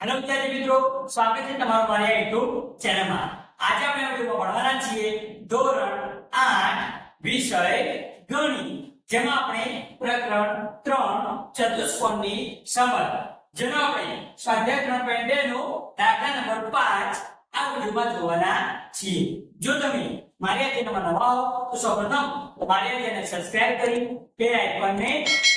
Hello વિદ્યાર્થી મિત્રો, સ્વાગત છે તમારું મારી YouTube ચેનલમાં આજે આપણે આ ભણવાના છીએ ધોરણ આઠ, વિષય ગણિત, જેમાં આપણે પ્રકરણ ત્રણ, ચતુષ્કોણની સમજ. જેનો આપણે સ્વાધ્યાય ત્રણ પોઈન્ટ બે નો દાખલા નંબર પાંચ આ વિડીયોમાં જોવાના છીએ. જો તમે મારી આ ચેનલમાં નવા હો, તો સૌપ્રથમ મારી આ ચેનલ સબસ્ક્રાઇબ કરી, બે આઇકોનને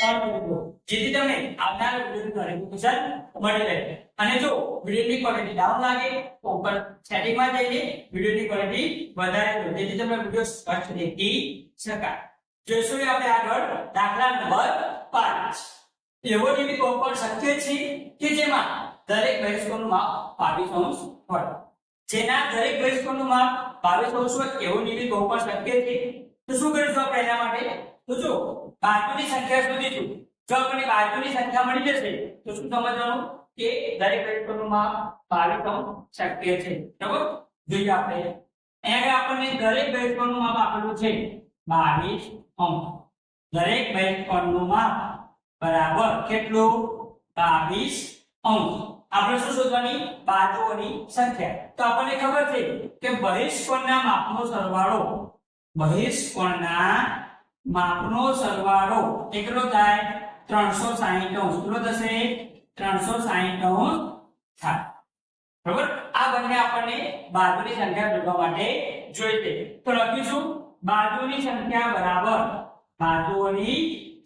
ઓન કરી દો. જેથી તમને આવનાર વિડીયોની નોટિફિકેશન મળી રહે. અને જો વિડીયોની ક્વોલિટી ડાઉન લાગે, તો ઉપર સેટિંગમાં જઈને વિડીયોની ક્વોલિટી વધારે દો જેથી તમને વીડિયો સ્પષ્ટ દેખી શકાય. જોઈશું આપણે આગળ દાખલા નંબર પાંચ. એવો નિમિત્ત પણ શક્ય છે કે જેમાં દરેક બહિષ્કોનું માપ બાવીસ અંશ હોય. જેના દરેક બહિષ્કોણનું માપ બાવીસ અંશ હોય એવું નિમિત્ત પણ શક્ય છે. તો શું કરીશું આપણે એના માટે? તો જો બાજુની સંખ્યા શોધીશું. જો આપણને બાજુની સંખ્યા મળી જશે, તો શું સમજવાનું? કે દરેક બહિષ્કોણનું માપ બાવીસ અંશ શક્ય છે. બરાબર? જોઈએ આપણે. અહીંયા આપણને દરેક બહિષ્કોણનું માપ આપેલું છે. બાવીસ અંશ દરેક બહિષ્કોણનું માપ બરાબર કેટલું? બાવીસ અંશ આપણે શું શોધવાની? બાજુઓની સંખ્યા. તો આપણને ખબર છે કે બહિષ્કોણના માપનો સરવાળો, બહિષ્કોણના માપનો સરવાળો કેટલો થાય? 360 અંશ. કેટલો થશે? 360 અંશ થાય. બરાબર? આ બંને આપણને બાજુની સંખ્યા શોધવા માટે જોઈશે તો લખીશું. બાજુની સંખ્યા બરાબર. બાજુઓની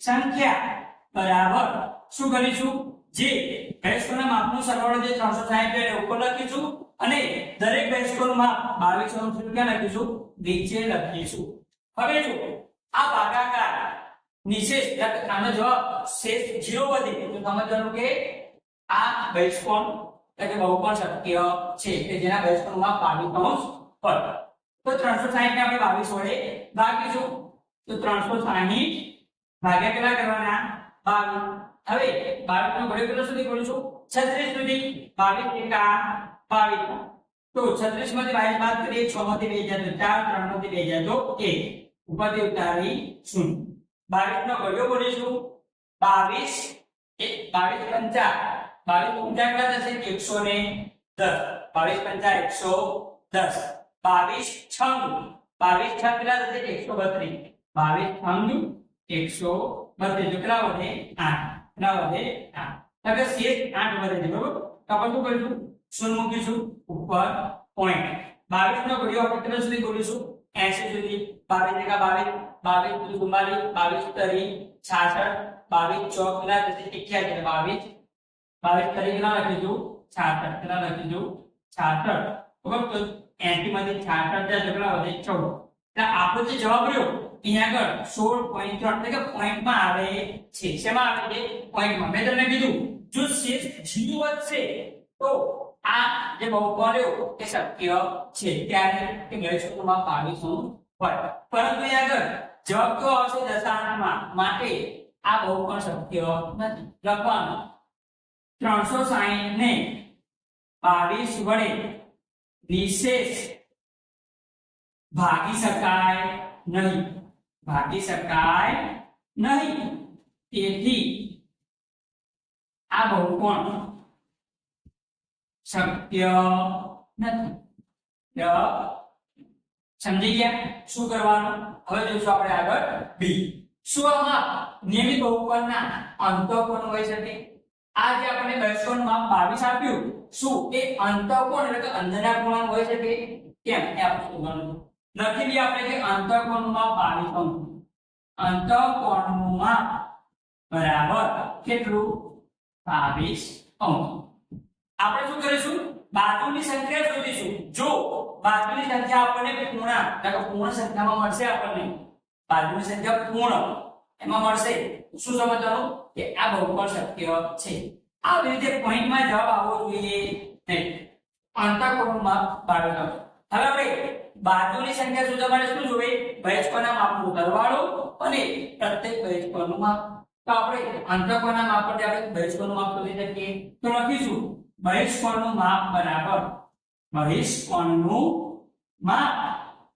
સંખ્યા બરાબર. શું કરીશું? જે ભેંસકોના માપનો સરવાળો જે 360 છે એને ઉપર લખીશું અને દરેક ભેંસકોનું માપ 22 અંશ ક્યાં લખીશું, નીચે લખીશું. હવે જો આ ભાગાકાર એટલે આનો જવાબ શેષ 0 વધે. તો સમજવાનું કે આ બહિષ્કોણ એટલે કે બહુકોણ શક્ય છે કે જેના બહિષ્કોણનું માપ 22 અંશ હોય. તો 360 ને આપણે 22 વડે ભાગીશું. તો 360 ભાગ્યા કેટલા કરવાના? 22 હવે 22 નો ઘડિયો કેટલો સુધી કરીશું 36 સુધી. 22 એકા 22 તો 36 માંથી 22 બાદ કરીએ 6 માંથી 2 જાય તો 4 3 માંથી 2 જાય તો 1 ઉપરથી ઉતારી 0 22 નો ઘડિયો બોલીશું 22 એક 22 પંચા. 22 પંચા કેટલા થશે? 110 22 પંચા 110 22 છંગ. 22 છંગ કેટલા થશે? 132 22 છંગ એકસો બત્રીસ. કેટલા વધે? આઠ. કેટલા વધે. આઠ શેષ આઠ વધે તો આપણે શું કરીશું? શૂન્ય મૂકીશું ઉપર બાવીસ નો સુધી બોલીશું? એસી સુધી. બાવીસ એકા બાવીસ બાવીસ બાવીસ તરી છાસઠ, બાવીસ ચોક કેટલા થશે અઠ્યાસી બાવીસ. બાવીસ તરી કેટલા લખીશું છાસઠ. કેટલા લખીશું છાસઠ. બરોબર? તો છાસઠ જાય કેટલા વધે? ચૌદ. એટલે આપણો જે જવાબ રહ્યો અહીંયા આગળ સોળ પોઈન્ટ ત્રણ, એટલે કે પોઈન્ટમાં આવે છે. શેમાં આવે છે? પોઈન્ટમાં મેં. તમને કીધું, જો શેષ જીરો વધશે તો આ જે બહુકોણ રહ્યો, એ શક્ય છે. ત્યારે કે ગણેશમાં પાડીશું હોય. પરંતુ અહીંયા આગળ જવાબ કયો આવશે દશાંશમાં? માટે આ બહુકોણ શક્ય નથી. લખવાનું. ત્રણસો સાહીઠ ને બાવીસ વડે નિશેષ ભાગી શકાય નહીં. ભાગી શકાય નહીં. તેથી આ બહુકોણ શક્ય નથી. સમજી ગયા? શું કરવાનું? હવે જોઈશું આપણે આગળ. બી. શું આમાં નિયમિત બહુકોણના અંતઃકોણ હોય શકે આ જે આપણે દર્શનમાં 22 આપ્યું, શું? એ અંતઃકોણ એટલે કે અંદરના કોણ હોઈ શકે કેમ? એ આપણે છે. લખી દઈએ આપણે કે અંતઃકોણમાં માપ 22 અંતઃકોણમાં બરાબર કેટલું? 22 અંશ આપણે શું કરીશું? બાજુની સંખ્યા શોધીશું. જો બાજુની સંખ્યા આપણને પૂર્ણ એટલે પૂર્ણ સંખ્યામાં મળશે આપણને. બાજુની સંખ્યા પૂર્ણ. એમાં મળશે. શું સમજવાનું? કે આ બહુકોણ શક્ય છે. આ રીતે પોઈન્ટમાં જવાબ આવવો જોઈએ. નહીં. અંતઃકોણમાં માપ 22 અંશ હવે આપણે બાજુની સંખ્યા શોધવા માટે શું જોઈએ? બહિષ્કોણના માપનો સરવાળો અને પ્રત્યેક બહિષ્કોણનું માપ. તો આપણે અંતઃકોણના માપ પરથી આપણે બહિષ્કોણનું માપ શોધી શકીએ. તો લખીશું બહિષ્કોણનું માપ બરાબર બહિષ્કોણનું માપ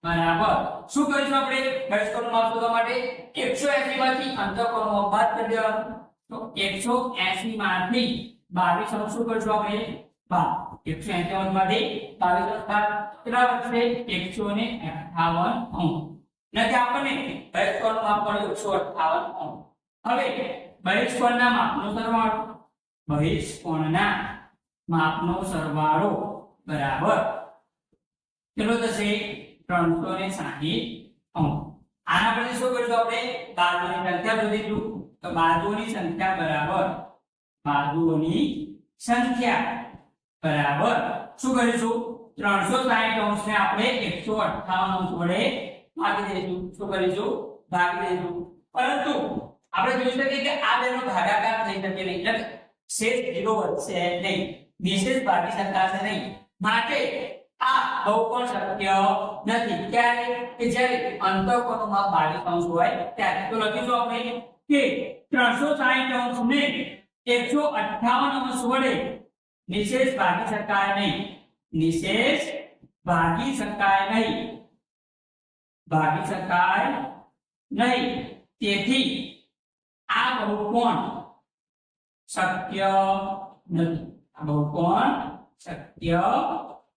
બરાબર. શું કરીશું આપણે? બહિષ્કોણનું માપ શોધવા માટે 180 માંથી અંતઃકોણનું માપ બાદ કરી દેવાનું. તો 180 માંથી બાવીસ અંશ શું કરશું આપણે? બાર. એકસો એકાવનમાંથી બાવીસ બાદ કેટલા વધશે એકસો ને નથી આપણને બહિષ્કોણ માપ મળ્યું, એકસો અઠાવન હવે બહિષ્કોણના માપનો સરવાળો. બહિષ્કોણના માપનો સરવાળો બરાબર કેટલો થશે? ત્રણસો ને સાહીઠ અંશ આના પછી શું કરીશું આપણે? બાજુની સંખ્યા શોધીશું તો બાજુની સંખ્યા બરાબર બાજુઓની સંખ્યા. બરાબર? શું કરીશું? ત્રણસો સાહીઠ અંશને આપણે એકસો અઠ્ઠાવન અંશ વડે ભાગી દઈશું. શું કરીશું? ભાગી દઈશું. પરંતુ આપણે જોઈ શકીએ કે આ બેનો ભાગાકાર થઈ શકે નહીં. એટલે શેષ જીરો વધશે નહીં. નિશેષ ભાગી શકાશે નહીં. માટે આ બહુકોણ શક્ય નથી. ક્યારે? કે જ્યારે અંતઃકોણનું માપ 22 અંશ હોય ત્યારે. તો લખીશું આપણે કે 360 એકસો 158 અંશ વડે નિશેષ ભાગી શકાય નહીં નિશેષ ભાગી શકાય નહીં ભાગી શકાય નહીં તેથી આ બહુકોણ શક્ય નથી। આ બહુકોણ શક્ય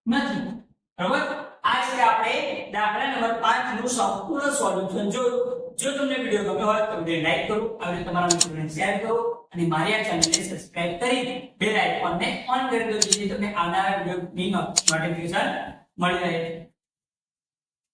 નથી। બરોબર? આ છે આપણે દાખલા નંબર 5 નું સંપૂર્ણ સોલ્યુશન જોયું. જો તમને વિડિયો ગમ્યો હોય તો વિડિયો લાઈક કરો. અને તમારા મિત્રોને શેર કરો. અને મારી આ ચેનલને સબસ્ક્રાઇબ કરી બેલ આઇકોનને ઓન કરી દો જેથી તમને આવનારા વિડિયોની નોટિફિકેશન મળી રહે.